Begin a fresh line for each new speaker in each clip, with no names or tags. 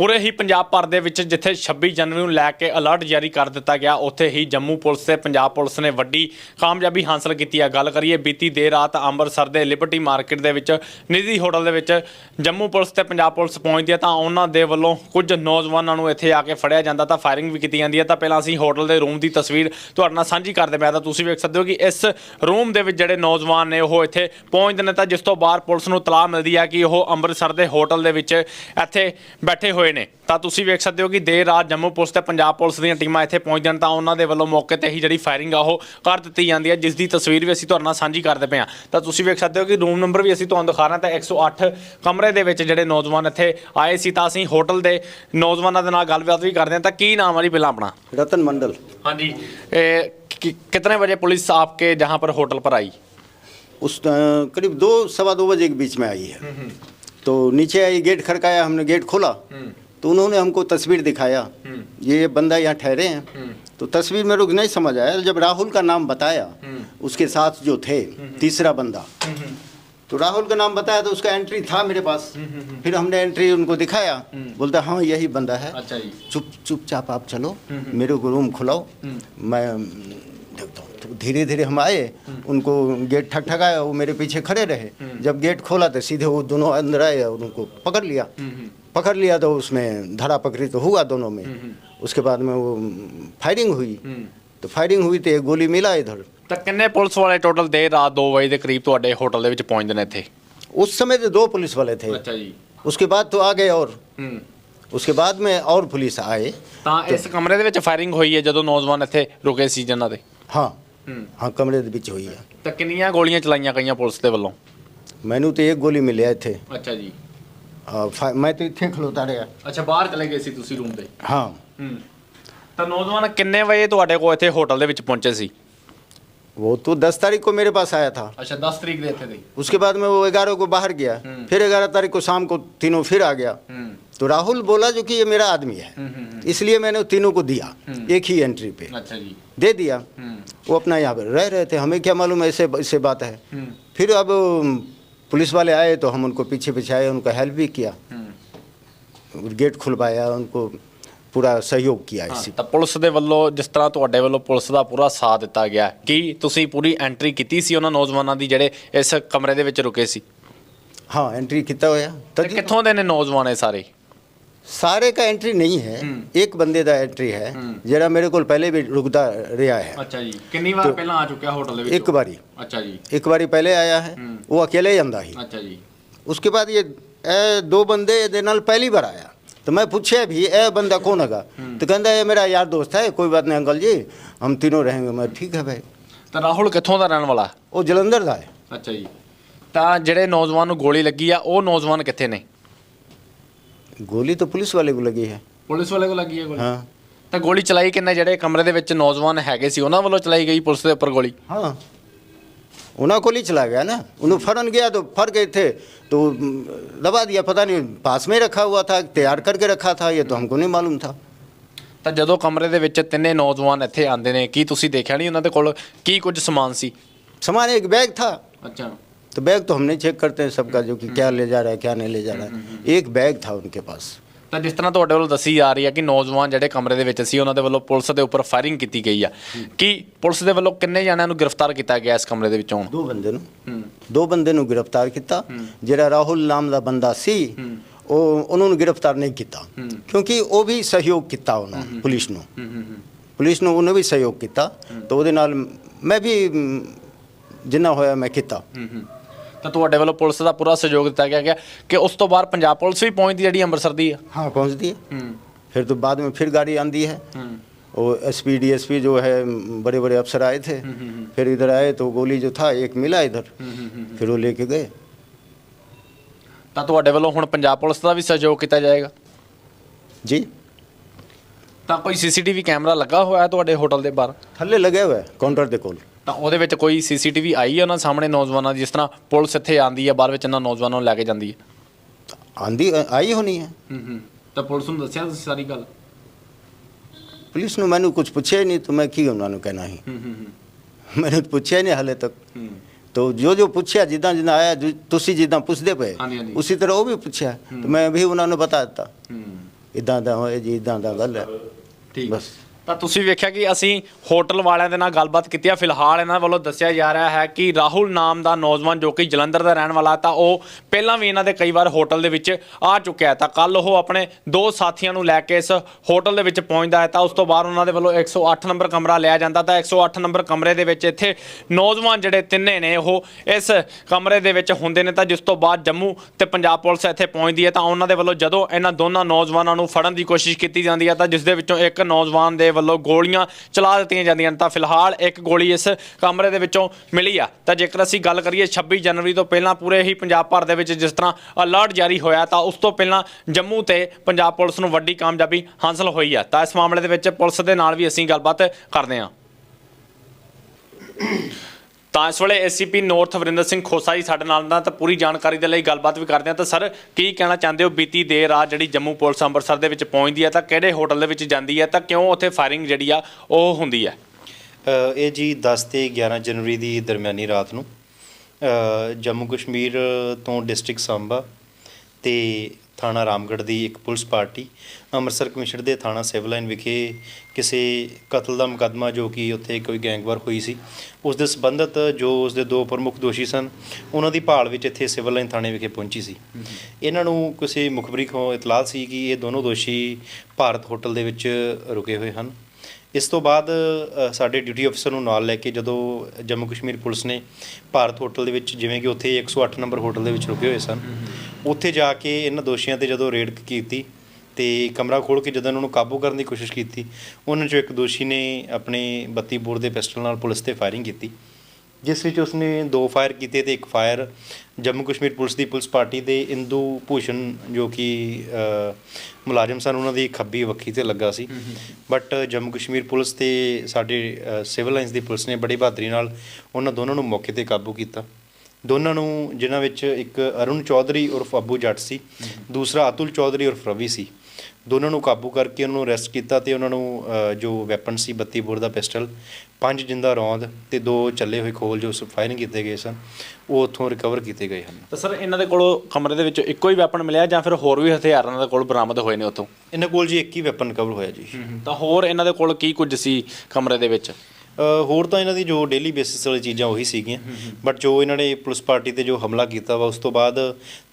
ਪੂਰੇ ਹੀ ਪੰਜਾਬ ਭਰ ਦੇ ਵਿੱਚ ਜਿੱਥੇ 26 ਜਨਵਰੀ ਨੂੰ ਲੈ ਕੇ ਅਲਰਟ ਜਾਰੀ ਕਰ ਦਿੱਤਾ ਗਿਆ, ਉੱਥੇ ਹੀ ਜੰਮੂ ਪੁਲਿਸ ਤੇ ਪੰਜਾਬ ਪੁਲਿਸ ਨੇ ਵੱਡੀ ਕਾਮਯਾਬੀ ਹਾਸਲ ਕੀਤੀ ਹੈ ਗੱਲ ਕਰੀਏ, ਬੀਤੀ ਦੇਰ ਰਾਤ ਅੰਮ੍ਰਿਤਸਰ ਦੇ ਲਿਬਰਟੀ ਮਾਰਕੀਟ ਦੇ ਵਿੱਚ, ਨਿੱਜੀ ਹੋਟਲ ਦੇ ਵਿੱਚ ਜੰਮੂ ਪੁਲਿਸ ਤੇ ਪੰਜਾਬ ਪੁਲਿਸ ਪਹੁੰਚਦੀ ਹੈ ਤਾਂ ਉਹਨਾਂ ਦੇ ਵੱਲੋਂ ਕੁਝ ਨੌਜਵਾਨਾਂ ਨੂੰ ਇੱਥੇ ਆ ਕੇ ਫੜਿਆ ਜਾਂਦਾ, ਤਾਂ ਫਾਇਰਿੰਗ ਵੀ ਕੀਤੀ ਜਾਂਦੀ ਹੈ ਤਾਂ ਪਹਿਲਾਂ ਅਸੀਂ ਹੋਟਲ ਦੇ ਰੂਮ ਦੀ ਤਸਵੀਰ ਤੁਹਾਡੇ ਨਾਲ ਸਾਂਝੀ ਕਰਦੇ ਮੈਂ ਤਾਂ ਤੁਸੀਂ ਵੇਖ ਸਕਦੇ ਹੋ ਕਿ ਇਸ ਰੂਮ ਦੇ ਵਿੱਚ ਜਿਹੜੇ ਨੌਜਵਾਨ ਨੇ, ਉਹ ਇੱਥੇ ਪਹੁੰਚਦੇ ਨੇ, ਤਾਂ ਜਿਸ ਤੋਂ ਬਾਅਦ ਪੁਲਿਸ ਨੂੰ ਤਲਾਹ ਮਿਲਦੀ ਹੈ ਕਿ ਉਹ ਅੰਮ੍ਰਿਤਸਰ ਦੇ ਹੋਟਲ ਦੇ ਵਿੱਚ ਇੱਥੇ ਬੈਠੇ ਹੋਏ ਨੇ ਤਾਂ ਤੁਸੀਂ ਵੇਖ ਸਕਦੇ ਹੋ ਕਿ ਦੇਰ ਰਾਤ ਜੰਮੂ ਪੁਲਿਸ ਤੇ ਪੰਜਾਬ ਪੁਲਿਸ ਦੀਆਂ ਟੀਮਾਂ ਇੱਥੇ ਪਹੁੰਚਣ ਤਾਂ ਉਹਨਾਂ ਦੇ ਵੱਲੋਂ ਮੌਕੇ ਤੇ ਹੀ ਜਿਹੜੀ ਫਾਇਰਿੰਗ ਆ ਉਹ ਕਰ ਦਿੱਤੀ ਜਾਂਦੀ ਹੈ ਜਿਸ ਦੀ ਤਸਵੀਰ ਵੀ ਅਸੀਂ ਤੁਹਾਡੇ ਨਾਲ ਸਾਂਝੀ ਕਰਦੇ ਪਏ ਹਾਂ ਤਾਂ ਤੁਸੀਂ ਵੇਖ ਸਕਦੇ ਹੋ ਕਿ ਰੂਮ ਨੰਬਰ ਵੀ ਅਸੀਂ ਤੁਹਾਨੂੰ ਦਿਖਾ ਰਹੇ ਹਾਂ ਤਾਂ 108 ਕਮਰੇ ਦੇ ਵਿੱਚ ਜਿਹੜੇ ਨੌਜਵਾਨ ਇੱਥੇ ਆਏ ਸੀ ਤਾਂ ਅਸੀਂ ਹੋਟਲ ਦੇ ਨੌਜਵਾਨਾਂ ਦੇ ਨਾਲ ਗੱਲਬਾਤ ਵੀ ਕਰਦੇ ਹਾਂ ਤਾਂ ਕੀ ਨਾਮ ਆ ਜੀ ਪਹਿਲਾਂ ਆਪਣਾ
रतन मंडल
हाँ जी ए, कि, कितने बजे पुलिस आपके जहाँ पर होटल पर आई
उस अ, करीब दो सवा दो बजे के बीच में आई है तो नीचे आई गेट खड़काया हमने गेट खोला तो उन्होंने हमको तस्वीर दिखाया। ये बंदा यहाँ ठहरे हैं। तो तस्वीर मेरे को नहीं समझ आया। जब राहुल का नाम बताया उसके साथ जो थे तीसरा बंदा। तो राहुल का नाम बताया तो उसका एंट्री था मेरे पास। फिर हमने एंट्री उनको दिखाया। बोलता हाँ यही बंदा है।
अच्छा
चुप चुपचाप आप चलो। मेरे को रूम खुलाओ। मैं देखता हूँ। तो धीरे धीरे हम आए। उनको गेट ठक ठकाया वो मेरे पीछे खड़े रहे। जब गेट खोला तो सीधे वो दोनों अंदर आए और उनको पकड़ लिया। पकड़ लिया तो उसमें धरा पकड़ी तो हुआ दोनों में उसके बाद में वो फायरिंग हुई तो फायरिंग हुई तो एक गोली मिला इधर
ਤਾਂ ਕਿੰਨੇ ਪੁਲਿਸ ਵਾਲੇ ਟੋਟਲ ਦੇਰ ਰਾਤ 2 ਵਜੇ ਦੇ ਕਰੀਬ ਤੁਹਾਡੇ ਹੋਟਲ ਦੇ ਵਿੱਚ ਪਹੁੰਚਦੇ ਨੇ ਇੱਥੇ
उस समय तो दो पुलिस वाले थे
ਅੱਛਾ ਜੀ
उसके बाद तो आ गए और
ਹੂੰ
उसके बाद में और पुलिस आए
ਤਾਂ ਇਸ ਕਮਰੇ ਦੇ ਵਿੱਚ ਫਾਇਰਿੰਗ ਹੋਈ ਹੈ ਜਦੋਂ ਨੌਜਵਾਨ ਇੱਥੇ ਰੁਕੇ ਸੀ ਜਿਨ੍ਹਾਂ ਦੇ
हाँ
ਹੂੰ
हाँ कमरे के बीच हुई है
ਤਾਂ ਕਿੰਨੀਆਂ ਗੋਲੀਆਂ ਚਲਾਈਆਂ ਗਈਆਂ ਪੁਲਿਸ ਦੇ ਵੱਲੋਂ
मैनू तो एक गोली मिले थे
ਅੱਛਾ ਜੀ
आ, फा- मैं तो इतने खलोता रहा
ਅੱਛਾ ਬਾਹਰ ਚਲੇ ਗਏ ਸੀ ਤੁਸੀਂ ਰੂਮ ਦੇ
हाँ
ਹੂੰ ਤਾਂ ਨੌਜਵਾਨ ਕਿੰਨੇ ਵਜੇ ਤੁਹਾਡੇ ਕੋਲ ਇੱਥੇ ਹੋਟਲ ਦੇ ਵਿੱਚ ਪਹੁੰਚੇ ਸੀ
वो तो दस तारीख को मेरे पास आया था
ਅੱਛਾ 10 ਤਰੀਕ ਦੇ ਇੱਥੇ ਦੇ
उसके बाद में वो ग्यारह को बाहर गया
हम्म।
फिर ग्यारह तारीख को शाम को तीनों फिर आ गया
ਹੂੰ
तो राहुल बोला जो कि ये मेरा आदमी है
हम्म, हम्म,
इसलिए मैंने तीनों को दिया
हम्म।
एक ही एंट्री पे
ਅੱਛਾ ਜੀ
दे दिया
ਹੂੰ
वो अपना यहाँ पर रह रहे थे हमें क्या मालूम ऐसे ऐसे बात है
ਹੂੰ
फिर अब अम, पुलिस वाले आए तो हम उनको पीछे पीछे आए उनको हेल्प भी किया
ਹੂੰ
गेट खुलवाया उनको पूरा सहयोग किया इसी
ਤਾਂ ਪੁਲਿਸ ਦੇ ਵੱਲੋਂ ਜਿਸ ਤਰ੍ਹਾਂ ਤੁਹਾਡੇ ਵੱਲੋਂ ਪੁਲਿਸ ਦਾ ਪੂਰਾ ਸਾਥ ਦਿੱਤਾ ਗਿਆ ਕੀ ਤੁਸੀਂ ਪੂਰੀ ਐਂਟਰੀ ਕੀਤੀ ਸੀ ਉਹਨਾਂ ਨੌਜਵਾਨਾਂ ਦੀ ਜਿਹੜੇ ਇਸ ਕਮਰੇ ਦੇ ਵਿੱਚ ਰੁਕੇ ਸੀ
हाँ एंट्री कितना होया
ਤੇ
तभी
ਕਿੱਥੋਂ ਦੇ ਨੇ ਨੌਜਵਾਨ ਇਹ ਸਾਰੇ
सारे का एंट्री नहीं है
हम्म।
एक बंदे का एंट्री है
हम्म।
जरा मेरे को पहले भी रुकता रहा है
ਅੱਛਾ ਜੀ ਕਿੰਨੀ ਵਾਰ ਪਹਿਲਾਂ ਆ ਚੁੱਕਿਆ ਹੋਟਲ ਦੇ
एक बारी
ਅੱਛਾ जी
एक बारी पहले आया है
हम्म।
वो अकेले ही अंदा ही
ਅੱਛਾ ਜੀ
उसके बाद ये ए, दो बंदे दे नाल पहली बार आया तो मैं पूछे भी ए बंदा कौन हैगा
हम्म।
तो कहता ये मेरा यार दोस्त है कोई बात नहीं अंकल जी हम तीनों रहेंगे मैं ठीक है भाई
ਤਾਂ ਰਾਹੁਲ ਕਿੱਥੋਂ ਦਾ ਰਹਿਣ ਵਾਲਾ
वो जलंधर का है
ਅੱਛਾ ਜੀ ਤਾਂ ਜਿਹੜੇ ਨੌਜਵਾਨ ਨੂੰ ਗੋਲੀ ਲੱਗੀ ਆ ਉਹ ਨੌਜਵਾਨ ਕਿੱਥੇ ਨੇ
गोली तो पुलिस वाले को लगी है
ਪੁਲਿਸ ਵਾਲੇ ਕੋਲ ਲੱਗੀ ਹੈ
हाँ
ਤਾਂ ਗੋਲੀ ਚਲਾਈ ਕਿੰਨੇ ਜਿਹੜੇ ਕਮਰੇ ਦੇ ਵਿੱਚ ਨੌਜਵਾਨ ਹੈਗੇ ਸੀ ਉਹਨਾਂ ਵੱਲੋਂ ਚਲਾਈ ਗਈ ਪੁਲਿਸ ਦੇ ਉੱਪਰ ਗੋਲੀ
हाँ उन्हें गोली चला गया ना उन्हें फरन गया तो फर गए थे तो हम्म, दबा दिया पता नहीं पास में रखा हुआ था तैयार करके रखा था ये तो हमको नहीं मालूम था
ਤਾਂ ਜਦੋਂ ਕਮਰੇ ਦੇ ਵਿੱਚ ਤਿੰਨੇ ਨੌਜਵਾਨ ਇੱਥੇ ਆਂਦੇ ਨੇ ਕੀ ਤੁਸੀਂ ਦੇਖਿਆ ਨਹੀਂ ਉਹਨਾਂ ਦੇ ਕੋਲ ਕੀ ਕੁਝ ਸਮਾਨ ਸੀ
सामान एक बैग था
ਅੱਛਾ
तो बैग तो हम नहीं चेक करते हैं सबका जो कि क्या ले जा रहा है क्या नहीं ले जा रहा है एक बैग था उनके पास
ਤਾਂ ਜਿਸ ਤਰ੍ਹਾਂ ਤੁਹਾਡੇ ਵੱਲੋਂ ਦੱਸੀ ਜਾ ਰਹੀ ਹੈ ਕਿ ਨੌਜਵਾਨ ਜਿਹੜੇ ਕਮਰੇ ਦੇ ਵਿੱਚ ਸੀ ਉਹਨਾਂ ਦੇ ਵੱਲੋਂ ਪੁਲਿਸ ਦੇ ਉੱਪਰ ਫਾਇਰਿੰਗ ਕੀਤੀ ਗਈ ਆ ਕੀ ਪੁਲਿਸ ਦੇ ਵੱਲੋਂ ਕਿੰਨੇ ਜਣਿਆਂ ਨੂੰ ਗ੍ਰਿਫਤਾਰ ਕੀਤਾ ਗਿਆ ਇਸ ਕਮਰੇ ਦੇ ਵਿੱਚੋਂ ਹੁਣ
ਦੋ ਬੰਦੇ ਨੂੰ
ਹੂੰ
ਦੋ ਬੰਦੇ ਨੂੰ ਗ੍ਰਿਫਤਾਰ ਕੀਤਾ ਜਿਹੜਾ ਰਾਹੁਲ ਨਾਮ ਦਾ ਬੰਦਾ ਸੀ ਉਹ ਉਹਨਾਂ ਨੂੰ ਗ੍ਰਿਫਤਾਰ ਨਹੀਂ ਕੀਤਾ ਕਿਉਂਕਿ ਉਹ ਵੀ ਸਹਿਯੋਗ ਕੀਤਾ ਉਹਨਾਂ ਪੁਲਿਸ ਨੂੰ
ਹੂੰ ਹੂੰ
ਪੁਲਿਸ ਨੂੰ ਉਹਨੇ ਵੀ ਸਹਿਯੋਗ ਕੀਤਾ ਤਾਂ ਉਹਦੇ ਨਾਲ ਮੈਂ ਵੀ ਮ, ਜਿੰਨਾ ਹੋਇਆ ਮੈਂ ਕੀਤਾ
ਹੂੰ ਹੂੰ ਤਾਂ ਤੁਹਾਡੇ ਵੱਲੋਂ ਪੁਲਿਸ ਦਾ ਪੂਰਾ ਸਹਿਯੋਗ ਦਿੱਤਾ ਗਿਆ ਗਿਆ ਕਿ ਉਸ ਤੋਂ ਬਾਅਦ ਪੰਜਾਬ ਪੁਲਿਸ ਵੀ ਪਹੁੰਚਦੀ ਜਿਹੜੀ ਅੰਮ੍ਰਿਤਸਰ ਦੀ ਆ
हाँ पहुंच दिए
ਹੂੰ
फिर तो बाद में फिर गाड़ी आंदी है
ਹੂੰ
और S P D S P जो है बड़े बड़े अफसर आए थे फिर इधर आए तो गोली जो था एक मिला इधर फिर वो लेके गए
ਤਾਂ ਤੁਹਾਡੇ ਵੱਲੋਂ ਹੁਣ ਪੰਜਾਬ ਪੁਲਿਸ ਦਾ ਵੀ ਸਹਿਯੋਗ ਕੀਤਾ ਜਾਏਗਾ
जी
ਤਾਂ ਕੋਈ ਸੀਸੀਟੀਵੀ ਕੈਮਰਾ ਲੱਗਾ ਹੋਇਆ ਹੈ ਤੁਹਾਡੇ ਹੋਟਲ ਦੇ ਬਾਹਰ
थल्ले लगे हुए हैं काउंटर दे कोल
ਤਾਂ ਉਹਦੇ ਵਿੱਚ ਕੋਈ ਸੀਸੀਟੀਵੀ ਆਈ ਹੈ ਉਹਨਾਂ ਸਾਹਮਣੇ ਨੌਜਵਾਨਾਂ ਦੀ ਜਿਸ ਤਰ੍ਹਾਂ ਪੁਲਿਸ ਇੱਥੇ ਆਂਦੀ ਹੈ ਬਾਅਦ ਵਿੱਚ ਇਹਨਾਂ ਨੌਜਵਾਨਾਂ ਨੂੰ ਲੈ ਕੇ ਜਾਂਦੀ ਹੈ?
ਆਂਦੀ ਆਈ ਹੋਣੀ
ਹੈ। ਤਾਂ ਪੁਲਿਸ ਨੂੰ ਦੱਸਿਆ ਤੁਸੀਂ ਸਾਰੀ ਗੱਲ?
ਪੁਲਿਸ ਨੂੰ ਮੈਨੂੰ ਕੁਝ ਪੁੱਛਿਆ
ਹੀ ਨਹੀਂ
ਤਾਂ ਮੈਂ ਕੀ ਉਹਨਾਂ ਨੂੰ ਕਹਿਣਾ ਸੀ?
ਮੈਨੂੰ
ਪੁੱਛਿਆ ਨਹੀਂ ਹਲੇ ਤੱਕ। ਤੋ ਜੋ ਜੋ ਪੁੱਛਿਆ ਜਿੱਦਾਂ ਜਿੱਦਾਂ ਆਇਆ ਤੁਸੀਂ
ਜਿੱਦਾਂ ਪੁੱਛਦੇ ਪਏ ਹਾਂਜੀ,
ਉਸੇ ਤਰ੍ਹਾਂ ਉਹ ਵੀ ਪੁੱਛਿਆ। ਤੇ ਮੈਂ ਵੀ ਉਹਨਾਂ ਨੂੰ ਬਤਾ ਦਿੱਤਾ।
ਹੂੰ।
ਇਦਾਂ ਦਾ ਹੋਇਆ ਜੀ ਇਦਾਂ ਦਾ ਗੱਲ ਹੈ।
ਠੀਕ।
ਬਸ।
ਤਾਂ ਤੁਸੀਂ ਵੇਖਿਆ ਕਿ ਅਸੀਂ ਹੋਟਲ ਵਾਲਿਆਂ ਦੇ ਨਾਲ ਗੱਲਬਾਤ ਕੀਤੀ ਆ। ਫਿਲਹਾਲ ਇਹਨਾਂ ਵੱਲੋਂ ਦੱਸਿਆ ਜਾ ਰਿਹਾ ਹੈ ਕਿ ਰਾਹੁਲ ਨਾਮ ਦਾ ਨੌਜਵਾਨ ਜੋ ਕਿ ਜਲੰਧਰ ਦਾ ਰਹਿਣ ਵਾਲਾ ਤਾਂ ਉਹ ਪਹਿਲਾਂ ਵੀ ਇਹਨਾਂ ਦੇ ਕਈ ਵਾਰ ਹੋਟਲ ਦੇ ਵਿੱਚ ਆ ਚੁੱਕਿਆ ਤਾਂ ਕੱਲ ਉਹ ਆਪਣੇ ਦੋ ਸਾਥੀਆਂ ਨੂੰ ਲੈ ਕੇ ਇਸ ਹੋਟਲ ਦੇ ਵਿੱਚ ਪਹੁੰਚਦਾ ਹੈ। ਤਾਂ ਉਸ ਤੋਂ ਬਾਅਦ ਉਹਨਾਂ ਦੇ ਵੱਲੋਂ 108 ਨੰਬਰ ਕਮਰਾ ਲਿਆ ਜਾਂਦਾ। ਤਾਂ 108 ਨੰਬਰ ਕਮਰੇ ਦੇ ਵਿੱਚ ਇੱਥੇ ਨੌਜਵਾਨ ਜਿਹੜੇ ਤਿੰਨੇ ਨੇ, ਉਹ ਇਸ ਕਮਰੇ ਦੇ ਵਿੱਚ ਹੁੰਦੇ ਨੇ। ਤਾਂ ਜਿਸ ਤੋਂ ਬਾਅਦ ਜੰਮੂ ਤੇ ਪੰਜਾਬ ਪੁਲਿਸ ਇੱਥੇ ਪਹੁੰਚਦੀ ਹੈ। ਤਾਂ ਉਹਨਾਂ ਦੇ ਵੱਲੋਂ ਜਦੋਂ ਇਹਨਾਂ ਦੋਨਾਂ ਨੌਜਵਾਨਾਂ ਨੂੰ ਫੜਨ ਦੀ ਕੋਸ਼ਿਸ਼ ਕੀਤੀ ਜਾਂਦੀ ਹੈ, ਤਾਂ ਜਿਸ ਦੇ ਵਿੱਚੋਂ ਇੱਕ ਨੌਜਵਾਨ ਦੇ ਵੱਲੋਂ ਗੋਲੀਆਂ ਚਲਾ ਦਿੱਤੀਆਂ ਜਾਂਦੀਆਂ ਨੇ। ਤਾਂ ਫਿਲਹਾਲ ਇੱਕ ਗੋਲੀ ਇਸ ਕਮਰੇ ਦੇ ਵਿੱਚੋਂ ਮਿਲੀ ਆ। ਤਾਂ ਜੇਕਰ ਅਸੀਂ ਗੱਲ ਕਰੀਏ 26 ਜਨਵਰੀ ਤੋਂ ਪਹਿਲਾਂ ਪੂਰੇ ਹੀ ਪੰਜਾਬ ਭਰ ਦੇ ਵਿੱਚ ਜਿਸ ਤਰ੍ਹਾਂ ਅਲਰਟ ਜਾਰੀ ਹੋਇਆ, ਤਾਂ ਉਸ ਤੋਂ ਪਹਿਲਾਂ ਜੰਮੂ ਤੇ ਪੰਜਾਬ ਪੁਲਿਸ ਨੂੰ ਵੱਡੀ ਕਾਮਯਾਬੀ ਹਾਸਲ ਹੋਈ ਆ। ਤਾਂ ਇਸ ਮਾਮਲੇ ਦੇ ਵਿੱਚ ਪੁਲਿਸ ਦੇ ਨਾਲ ਵੀ ਅਸੀਂ ਗੱਲਬਾਤ ਕਰਦੇ ਹਾਂ। ਤਾਂ ਇਸ ਵੇਲੇ ਐਸਸੀਪੀ ਨਾਰਥ ਵਰਿੰਦਰ ਸਿੰਘ ਖੋਸਾ ਜੀ ਸਾਡੇ ਨਾਲ ਦਾ ਤਾਂ ਪੂਰੀ ਜਾਣਕਾਰੀ ਦੇ ਲਈ ਗੱਲਬਾਤ ਵੀ ਕਰਦੇ ਹਾਂ। ਤਾਂ ਸਰ, ਕੀ ਕਹਿਣਾ ਚਾਹੁੰਦੇ ਹੋ? ਬੀਤੀ ਦੇਰ ਰਾਤ ਜਿਹੜੀ ਜੰਮੂ ਪੁਲਿਸ ਅੰਮ੍ਰਿਤਸਰ ਦੇ ਵਿੱਚ ਪਹੁੰਚਦੀ ਹੈ, ਤਾਂ ਕਿਹੜੇ ਹੋਟਲ ਦੇ ਵਿੱਚ ਜਾਂਦੀ ਹੈ, ਤਾਂ ਕਿਉਂ ਉੱਥੇ ਫਾਇਰਿੰਗ ਜਿਹੜੀ ਆ, ਉਹ ਹੁੰਦੀ ਹੈ?
ਇਹ ਜੀ 10 ਤੇ 11 ਜਨਵਰੀ ਦੀ ਦਰਮਿਆਨੀ ਰਾਤ ਨੂੰ। ਜੰਮੂ ਕਸ਼ਮੀਰ ਤੋਂ ਡਿਸਟ੍ਰਿਕਟ ਸਾਂਬਾ ਤੇ ਥਾਣਾ ਰਾਮਗੜ੍ਹ ਦੀ ਇੱਕ ਪੁਲਿਸ ਪਾਰਟੀ ਅੰਮ੍ਰਿਤਸਰ ਕਮਿਸ਼ਨਰ ਦੇ ਥਾਣਾ ਸਿਵਲ ਲਾਈਨ ਵਿਖੇ ਕਿਸੇ ਕਤਲ ਦਾ ਮੁਕੱਦਮਾ ਜੋ ਕਿ ਉੱਥੇ ਕੋਈ ਗੈਂਗਵਾਰ ਹੋਈ ਸੀ ਉਸ ਦੇ ਸੰਬੰਧਤ ਜੋ ਉਸ ਦੇ ਦੋ ਪ੍ਰਮੁੱਖ ਦੋਸ਼ੀ ਸਨ ਉਹਨਾਂ ਦੀ ਭਾਲ ਵਿੱਚ ਇੱਥੇ ਸਿਵਲ ਲਾਈਨ ਥਾਣੇ ਵਿਖੇ ਪਹੁੰਚੀ ਸੀ। ਇਹਨਾਂ ਨੂੰ ਕਿਸੇ ਮੁਖਬਰੀ ਤੋਂ ਇਤਲਾਹ ਸੀ ਕਿ ਇਹ ਦੋਨੋਂ ਦੋਸ਼ੀ ਭਾਰਤ ਹੋਟਲ ਦੇ ਵਿੱਚ ਰੁਕੇ ਹੋਏ ਹਨ। ਇਸ ਤੋਂ ਬਾਅਦ ਸਾਡੇ ਡਿਊਟੀ ਅਫਸਰ ਨੂੰ ਨਾਲ ਲੈ ਕੇ ਜਦੋਂ ਜੰਮੂ ਕਸ਼ਮੀਰ ਪੁਲਿਸ ਨੇ ਭਾਰਤ ਹੋਟਲ ਦੇ ਵਿੱਚ ਜਿਵੇਂ ਕਿ ਉੱਥੇ 108 ਨੰਬਰ ਹੋਟਲ ਦੇ ਵਿੱਚ ਰੁਕੇ ਹੋਏ ਸਨ ਉੱਥੇ ਜਾ ਕੇ ਇਹਨਾਂ ਦੋਸ਼ੀਆਂ ਤੇ ਜਦੋਂ ਰੇਡ ਕੀਤੀ ਤੇ ਕਮਰਾ ਖੋਲ ਕੇ ਜਦੋਂ ਇਹਨਾਂ ਨੂੰ ਕਾਬੂ ਕਰਨ ਦੀ ਕੋਸ਼ਿਸ਼ ਕੀਤੀ ਉਹਨਾਂ ਚੋਂ ਇੱਕ ਦੋਸ਼ੀ ਨੇ ਆਪਣੇ 32 ਬੋਰ ਦੇ ਪਿਸਟਲ ਨਾਲ ਪੁਲਿਸ ਤੇ ਫਾਇਰਿੰਗ ਕੀਤੀ ਜਿਸ ਵਿੱਚ ਉਸਨੇ ਦੋ ਫਾਇਰ ਕੀਤੇ ਤੇ ਇੱਕ ਫਾਇਰ ਜੰਮੂ ਕਸ਼ਮੀਰ ਪੁਲਿਸ ਦੀ ਪੁਲਿਸ ਪਾਰਟੀ ਦੇ ਇੰਦੂ ਭੂਸ਼ਣ ਜੋ ਕਿ ਮੁਲਾਜ਼ਮ ਸਨ ਉਹਨਾਂ ਦੀ ਖੱਬੀ ਵੱਖੀ ਤੇ ਲੱਗਾ ਸੀ। ਬਟ ਜੰਮੂ ਕਸ਼ਮੀਰ ਪੁਲਿਸ ਤੇ ਸਾਡੇ ਸਿਵਲ ਲਾਈਨਸ ਦੀ ਪੁਲਿਸ ਨੇ ਬੜੀ ਬਹਾਦਰੀ ਨਾਲ ਉਹਨਾਂ ਦੋਨਾਂ ਨੂੰ ਮੌਕੇ ਤੇ ਕਾਬੂ ਕੀਤਾ। ਦੋਨਾਂ ਨੂੰ ਜਿਨ੍ਹਾਂ ਵਿੱਚ ਇੱਕ ਅਰੁਣ ਚੌਧਰੀ ਉਰਫ ਅੱਬੂ ਜੱਟ ਸੀ ਦੂਸਰਾ ਅਤੁਲ ਚੌਧਰੀ ਉਰਫ ਰਵੀ ਸੀ। ਦੋਨਾਂ ਨੂੰ ਕਾਬੂ ਕਰਕੇ ਉਹਨਾਂ ਨੂੰ ਅਰੈਸਟ ਕੀਤਾ ਤੇ ਉਹਨਾਂ ਨੂੰ ਜੋ ਵੈਪਨ ਸੀ 32 ਬੋਰ ਦਾ ਪਿਸਟਲ ਪੰਜ ਜਿੰਦਾ ਰੌਂਦ ਤੇ ਦੋ ਚੱਲੇ ਹੋਏ ਖੋਲ ਜੋ ਫਾਇਰਿੰਗ ਕੀਤੇ ਗਏ ਸਨ ਉਹ ਉੱਥੋਂ ਰਿਕਵਰ ਕੀਤੇ ਗਏ ਹਨ।
ਤਾਂ ਸਰ ਇਹਨਾਂ ਦੇ ਕੋਲੋਂ ਕਮਰੇ ਦੇ ਵਿੱਚੋਂ ਇੱਕੋ ਹੀ ਵੈਪਨ ਮਿਲਿਆ ਜਾਂ ਫਿਰ ਹੋਰ ਵੀ ਹਥਿਆਰ ਇਹਨਾਂ ਦੇ ਕੋਲ ਬਰਾਮਦ ਹੋਏ ਨੇ ਉੱਥੋਂ?
ਇਹਨਾਂ ਕੋਲ ਜੀ ਇੱਕ ਹੀ ਵੈਪਨ ਰਿਕਵਰ ਹੋਇਆ ਜੀ।
ਤਾਂ ਹੋਰ ਇਹਨਾਂ ਦੇ ਕੋਲ ਕੀ ਕੁਝ ਸੀ ਕਮਰੇ ਦੇ ਵਿੱਚ?
ਹੋਰ ਤਾਂ ਇਹਨਾਂ ਦੀ ਜੋ ਡੇਲੀ ਬੇਸਿਸ ਵਾਲੀ ਚੀਜ਼ਾਂ ਉਹੀ ਸੀਗੀਆਂ। ਬਟ ਜੋ ਇਹਨਾਂ ਨੇ ਪੁਲਿਸ ਪਾਰਟੀ ਤੇ ਜੋ ਹਮਲਾ ਕੀਤਾ ਵਾ ਉਸ ਤੋਂ ਬਾਅਦ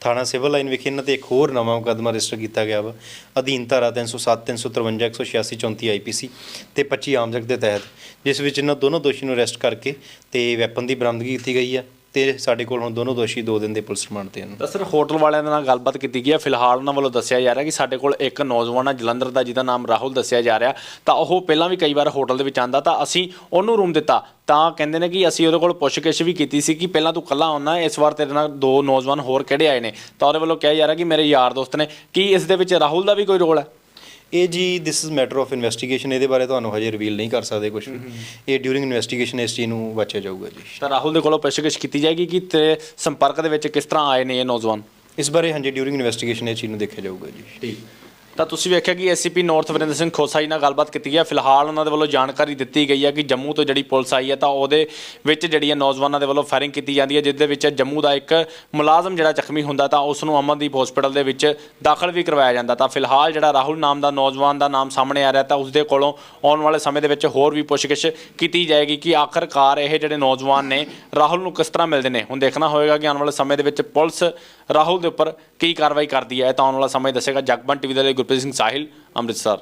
ਥਾਣਾ ਸਿਵਲ ਲਾਈਨ ਵਿਖੇ ਇਹਨਾਂ ਤੇ ਇੱਕ ਹੋਰ ਨਵਾਂ ਮੁਕੱਦਮਾ ਰਜਿਸਟਰ ਕੀਤਾ ਗਿਆ ਵਾ। ਅਧੀਨ ਧਾਰਾ 307 353 186 34 ਆਈਪੀਸੀ ਤੇ 25 ਆਮ ਜਗ ਦੇ ਤਹਿਤ ਜਿਸ ਵਿੱਚ ਇਹਨਾਂ ਦੋਨੋਂ ਦੋਸ਼ੀ ਨੂੰ ਅਰੈਸਟ ਕਰਕੇ ਤੇ ਵੈਪਨ ਦੀ ਬਰਾਮਦਗੀ ਕੀਤੀ ਗਈ ਆ। ਤੇ ਸਾਡੇ ਕੋਲ ਹੁਣ ਦੋਨੋਂ ਦੋਸ਼ੀ ਦੋ ਦਿਨ ਦੇ ਪੁਲਿਸ ਰਿਮਾਂਡ ਤੇ ਹਨ।
ਤਾਂ ਸਰ ਹੋਟਲ ਵਾਲਿਆਂ ਦੇ ਨਾਲ ਗੱਲਬਾਤ ਕੀਤੀ ਗਈ ਹੈ। ਫਿਲਹਾਲ ਉਹਨਾਂ ਵੱਲੋਂ ਦੱਸਿਆ ਜਾ ਰਿਹਾ ਕਿ ਸਾਡੇ ਕੋਲ ਇੱਕ ਨੌਜਵਾਨ ਆ ਜਲੰਧਰ ਦਾ, ਜਿਹਦਾ ਨਾਮ ਰਾਹੁਲ ਦੱਸਿਆ ਜਾ ਰਿਹਾ। ਤਾਂ ਉਹ ਪਹਿਲਾਂ ਵੀ ਕਈ ਵਾਰ ਹੋਟਲ ਦੇ ਵਿੱਚ ਆਂਦਾ ਤਾਂ ਅਸੀਂ ਉਹਨੂੰ ਰੂਮ ਦਿੱਤਾ। ਤਾਂ ਕਹਿੰਦੇ ਨੇ ਕਿ ਅਸੀਂ ਉਹਦੇ ਕੋਲ ਪੁੱਛਗਿੱਛ ਵੀ ਕੀਤੀ ਸੀ ਕਿ ਪਹਿਲਾਂ ਤੂੰ ਇਕੱਲਾ ਆਉਣਾ ਇਸ ਵਾਰ ਤੇਰੇ ਨਾਲ ਦੋ ਨੌਜਵਾਨ ਹੋਰ ਕਿਹੜੇ ਆਏ ਨੇ। ਤਾਂ ਉਹਦੇ ਵੱਲੋਂ ਕਿਹਾ ਜਾ ਰਿਹਾ ਕਿ ਮੇਰੇ ਯਾਰ ਦੋਸਤ ਨੇ, ਕੀ ਇਸ ਦੇ ਵਿੱਚ ਰਾਹੁਲ ਦਾ ਵੀ ਕੋਈ ਰੋਲ ਹੈ?
ਇਹ ਜੀ this is matter of investigation ਇਹਦੇ ਬਾਰੇ ਤੁਹਾਨੂੰ ਹਜੇ ਰਿਵੀਲ ਨਹੀਂ ਕਰ ਸਕਦੇ ਕੁਝ ਵੀ। ਇਹ ਡਿਊਰਿੰਗ ਇਨਵੈਸਟੀਗੇਸ਼ਨ ਇਸ ਚੀਜ਼ ਨੂੰ ਵਾਚਿਆ ਜਾਊਗਾ ਜੀ।
ਤਾਂ ਰਾਹੁਲ ਦੇ ਕੋਲੋਂ ਪੁੱਛਗਿੱਛ ਕੀਤੀ ਜਾਏਗੀ ਕਿ ਤੇਰੇ ਸੰਪਰਕ ਦੇ ਵਿੱਚ ਕਿਸ ਤਰ੍ਹਾਂ ਆਏ ਨੇ ਇਹ ਨੌਜਵਾਨ?
ਇਸ ਬਾਰੇ ਹਾਂਜੀ ਡਿਊਰਿੰਗ ਇਨਵੈਸਟੀਗੇਸ਼ਨ ਇਹ ਚੀਜ਼ ਨੂੰ ਦੇਖਿਆ ਜਾਊਗਾ ਜੀ।
ਠੀਕ। ਤਾਂ ਤੁਸੀਂ ਵੇਖਿਆ ਕਿ ਐਸਸੀਪੀ ਨਾਰਥ ਵਰਿੰਦਰ ਸਿੰਘ ਖੋਸਾ ਜੀ ਨਾਲ ਗੱਲਬਾਤ ਕੀਤੀ ਹੈ। ਫਿਲਹਾਲ ਉਹਨਾਂ ਦੇ ਵੱਲੋਂ ਜਾਣਕਾਰੀ ਦਿੱਤੀ ਗਈ ਹੈ ਕਿ ਜੰਮੂ ਤੋਂ ਜਿਹੜੀ ਪੁਲਿਸ ਆਈ ਹੈ ਤਾਂ ਉਹਦੇ ਵਿੱਚ ਜਿਹੜੀਆਂ ਨੌਜਵਾਨਾਂ ਦੇ ਵੱਲੋਂ ਫਾਇਰਿੰਗ ਕੀਤੀ ਜਾਂਦੀ ਹੈ ਜਿਸ ਦੇ ਵਿੱਚ ਜੰਮੂ ਦਾ ਇੱਕ ਮੁਲਾਜ਼ਮ ਜਿਹੜਾ ਜ਼ਖਮੀ ਹੁੰਦਾ ਤਾਂ ਉਸ ਨੂੰ ਅਮਨਦੀਪ ਹਸਪੀਟਲ ਦੇ ਵਿੱਚ ਦਾਖਲ ਵੀ ਕਰਵਾਇਆ ਜਾਂਦਾ। ਤਾਂ ਫਿਲਹਾਲ ਜਿਹੜਾ ਰਾਹੁਲ ਨਾਮ ਦਾ ਨੌਜਵਾਨ ਦਾ ਨਾਮ ਸਾਹਮਣੇ ਆ ਰਿਹਾ ਤਾਂ ਉਸ ਦੇ ਕੋਲੋਂ ਆਉਣ ਵਾਲੇ ਸਮੇਂ ਦੇ ਵਿੱਚ ਹੋਰ ਵੀ ਪੁੱਛਗਿੱਛ ਕੀਤੀ ਜਾਏਗੀ ਕਿ ਆਖਰਕਾਰ ਇਹ ਜਿਹੜੇ ਨੌਜਵਾਨ ਨੇ ਰਾਹੁਲ ਨੂੰ ਕਿਸ ਤਰ੍ਹਾਂ ਮਿਲਦੇ ਨੇ। ਹੁਣ ਦੇਖਣਾ ਹੋਏਗਾ ਕਿ ਆਉਣ ਵਾਲੇ ਸਮੇਂ ਦੇ ਵਿੱਚ ਪੁਲਿਸ ਰਾਹੁਲ ਦੇ ਉੱਪਰ ਕੀ ਕਾਰਵਾਈ ਕਰਦੀ ਹੈ, ਇਹ ਤਾਂ ਆਉਣ ਵਾਲਾ ਸਮਾਂ ਹੀ ਦੱਸੇਗਾ। ਜਗਬਨ ਟੀਵੀ ਦੇ ਲਈ ਗੁਰਪ੍ਰੀਤ ਸਿੰਘ ਸਾਹਿਲ, ਅੰਮ੍ਰਿਤਸਰ।